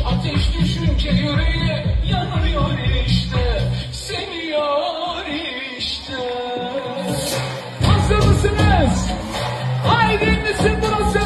Ateş düşünce yüreğe yanıyor işte Seviyor işte Hazır mısınız? Haydi misin burası?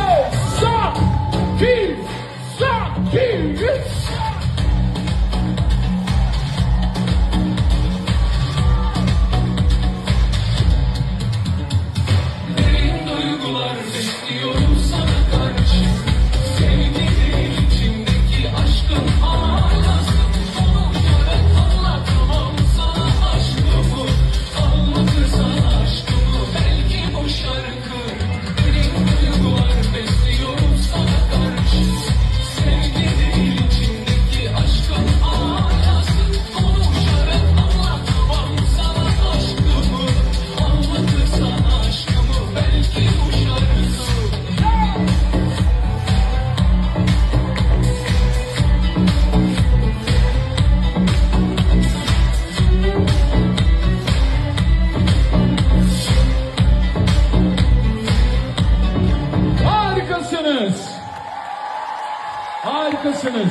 commissioners.